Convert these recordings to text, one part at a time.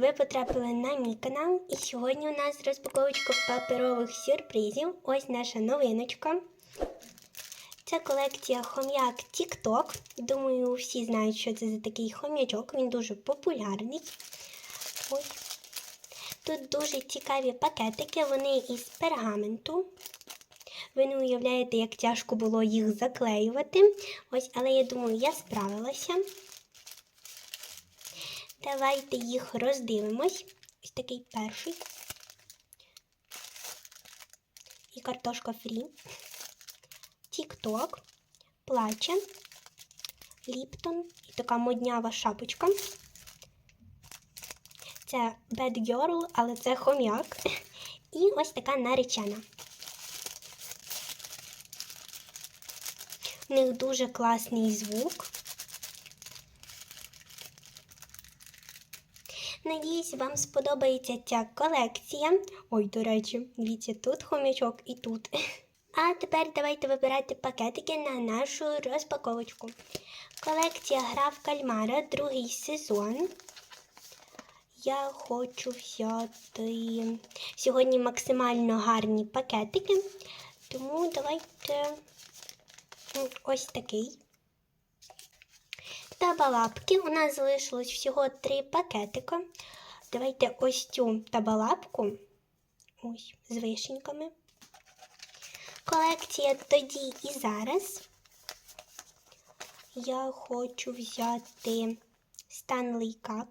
Ви потрапили на мій канал, і сьогодні у нас розпаковочка паперових сюрпризів. Ось наша новиночка. Це колекція хом'як TikTok. Думаю, всі знають, що це за такий хом'ячок. Він дуже популярний. Ось. Тут дуже цікаві пакетики, вони із пергаменту. Ви не уявляєте, як тяжко було їх заклеювати. Ось, але я думаю, я справилася. Давайте їх роздивимось. Ось такий перший. І картошка фрі. Тік-ток. Плаче. Ліптон. І така моднява шапочка. Це Bad Girl, але це хом'як. І ось така наречена. У них дуже класний звук. Надіюсь, вам сподобається ця колекція. Ой, до речі, дивіться, тут хомячок і тут. А тепер давайте вибирати пакетики на нашу розпаковочку. Колекція гра в кальмара, другий сезон. Я хочу взяти сьогодні максимально гарні пакетики, тому давайте ось такий. Табалапки. У нас залишилось всього три пакетика. Давайте ось цю табалапку. Ось, з вишеньками. Колекція тоді і зараз. Я хочу взяти Stanley Cup.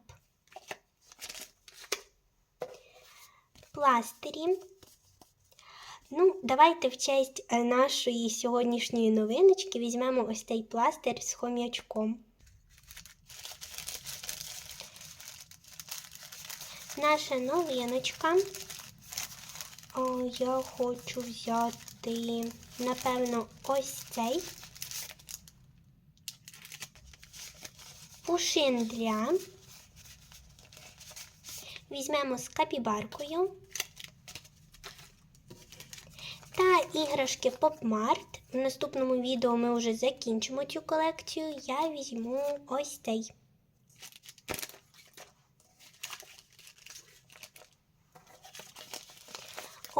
Пластирі. Ну, давайте в честь е, нашої сьогоднішньої новиночки візьмемо ось цей пластир з хом'ячком. Наша новиночка. О, я хочу взяти, напевно, ось цей. Пушиндля. Візьмемо з капібаркою. Та іграшки Попмарт. В наступному відео ми вже закінчимо цю колекцію. Я візьму ось цей.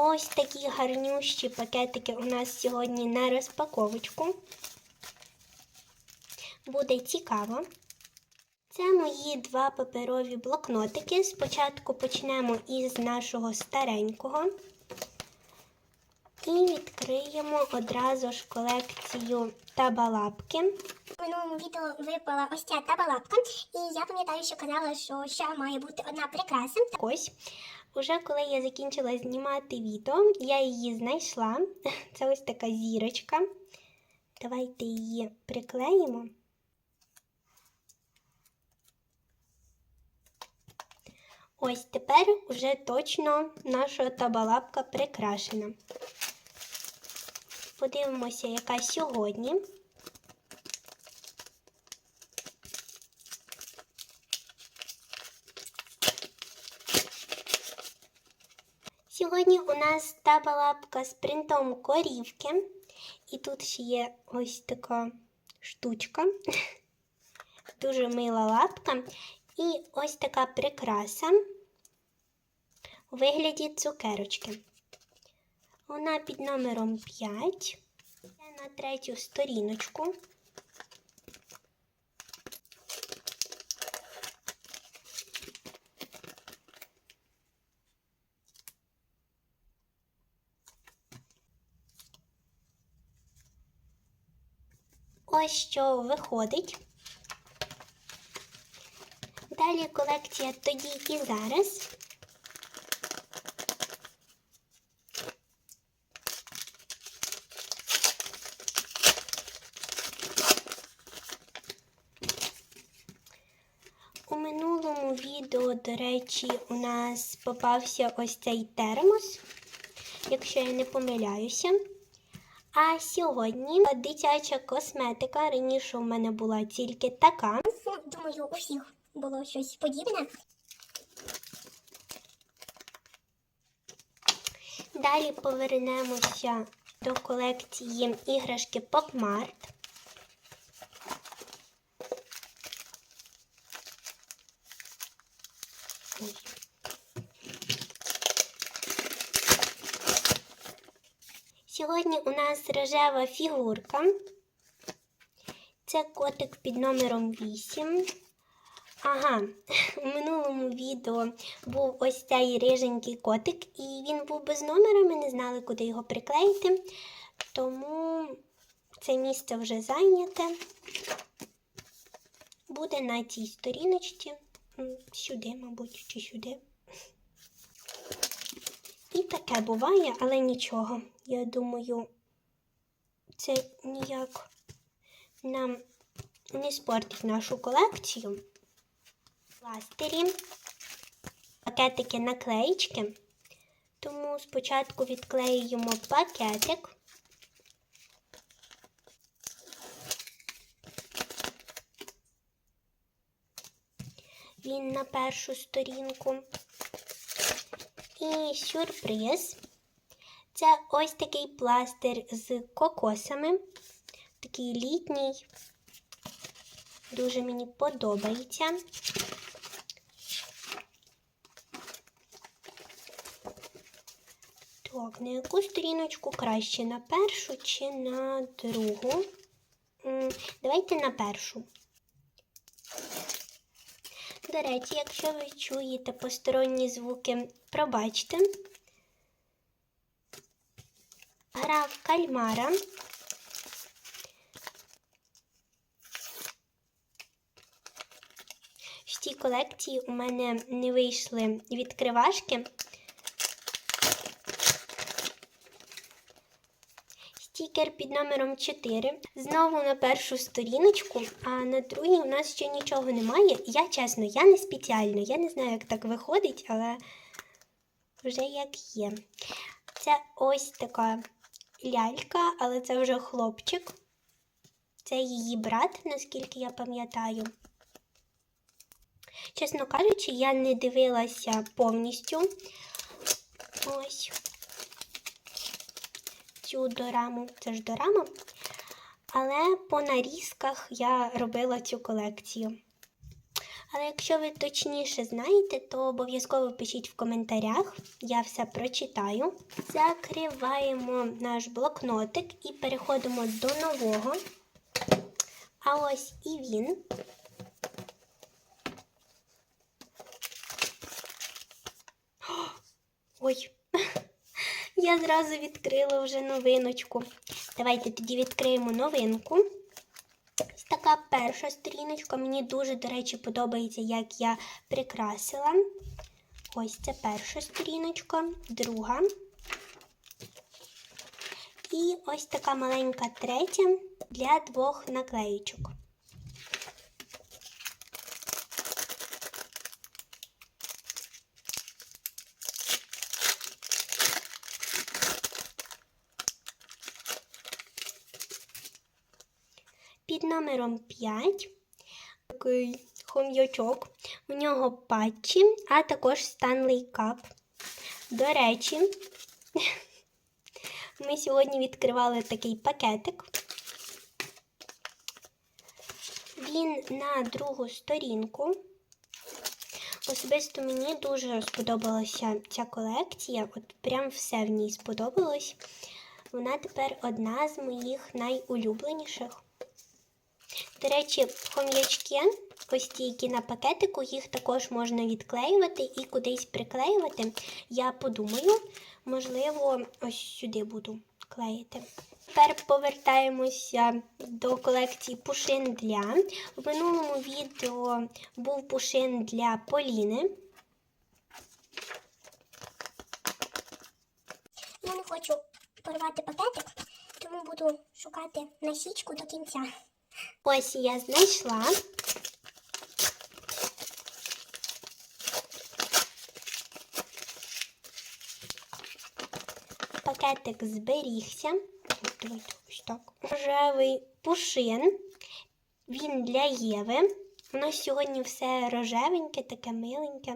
Ось такі гарнющі пакетики у нас сьогодні на розпаковочку. Буде цікаво. Це мої два паперові блокнотики. Спочатку почнемо із нашого старенького. І відкриємо одразу ж колекцію табалапки. В минулому відео випала ось ця табалапка, і я пам'ятаю, що казала, що ще має бути одна прикраса. Ось, уже коли я закінчила знімати відео, я її знайшла. Це ось така зірочка. Давайте її приклеїмо. Ось тепер уже точно наша табалапка прикрашена. Подивимося, яка сьогодні. Сьогодні у нас табалапка з принтом корівки. І тут ще є ось така штучка. Дуже мила лапка. І ось така прикраса у вигляді цукерочки. Вона під номером 5. Це на третю сторіночку. Ось що виходить. Далі колекція тоді і зараз. У минулому відео, до речі, у нас попався ось цей термос, якщо я не помиляюся. А сьогодні дитяча косметика. Раніше у мене була тільки така. Думаю, у всіх було щось подібне. Далі повернемося до колекції іграшки Попмарт. Сьогодні у нас рожева фігурка. Це котик під номером 8. Ага, у минулому відео був ось цей риженький котик, і він був без номера, ми не знали, куди його приклеїти. Тому це місце вже зайняте. Буде на цій сторіночці. Сюди, мабуть, чи сюди. І таке буває, але нічого. Я думаю, це ніяк нам не спортить нашу колекцію. Пластирі, пакетики наклеїчки. Тому спочатку відклеюємо пакетик. Він на першу сторінку. І сюрприз. Це ось такий пластир з кокосами. Такий літній. Дуже мені подобається. Так, на яку сторіночку краще? На першу чи на другу? Давайте на першу. До речі, якщо ви чуєте посторонні звуки, пробачте. Гра в кальмара. В цій колекції у мене не вийшли відкривашки. Стікер під номером 4. Знову на першу сторіночку, а на другій у нас ще нічого немає. Я чесно, я не спеціально, я не знаю, як так виходить, але вже як є. Це ось така лялька, але це вже хлопчик. Це її брат, наскільки я пам'ятаю. Чесно кажучи, я не дивилася повністю. Ось цю дораму. Це ж дорама. Але по нарізках я робила цю колекцію. Але якщо ви точніше знаєте, то обов'язково пишіть в коментарях, я все прочитаю. Закриваємо наш блокнотик і переходимо до нового. А ось і він. Ой, я зразу відкрила вже новиночку. Давайте тоді відкриємо новинку. Ось така перша сторіночка. Мені дуже, до речі, подобається, як я прикрасила. Ось це перша сторіночка, друга. І ось така маленька третя для двох наклеїчок. Під номером 5 такий хом'ячок. У нього патчі, а також Stanley Cup. До речі, ми сьогодні відкривали такий пакетик. Він на другу сторінку. Особисто мені дуже сподобалася ця колекція. От прям все в ній сподобалось. Вона тепер одна з моїх найулюбленіших. До речі, хом'ячки, ось ті, які на пакетику, їх також можна відклеювати і кудись приклеювати. Я подумаю, можливо, ось сюди буду клеїти. Тепер повертаємося до колекції пушин для. В минулому відео був пушин для Поліни. Я не хочу порвати пакетик, тому буду шукати насічку до кінця. Ось я знайшла. Пакетик зберігся. Ось так. Рожевий пушин. Він для Єви. Нас сьогодні все рожевеньке, таке миленьке.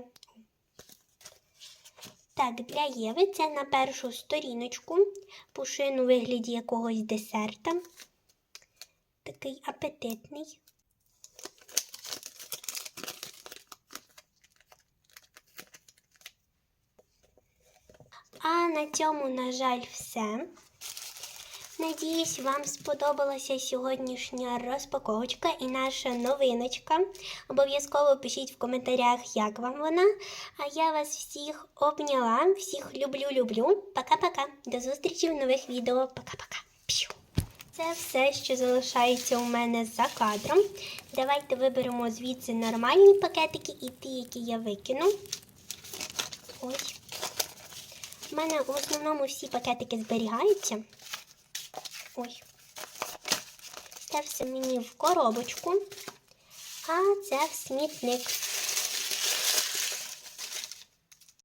Так, для Єви це на першу сторіночку. Пушин у вигляді якогось десерта такий апетитний. А на цьому, на жаль, все. Надіюсь, вам сподобалася сьогоднішня розпаковочка і наша новиночка. Обов'язково пишіть в коментарях, як вам вона. А я вас всіх обняла, всіх люблю-люблю. Пока-пока. До зустрічі в нових відео. Пока-пока. Це все, що залишається у мене за кадром. Давайте виберемо звідси нормальні пакетики і ті, які я викину. Ось. У мене в основному всі пакетики зберігаються. Ой. Це все мені в коробочку, а це в смітник.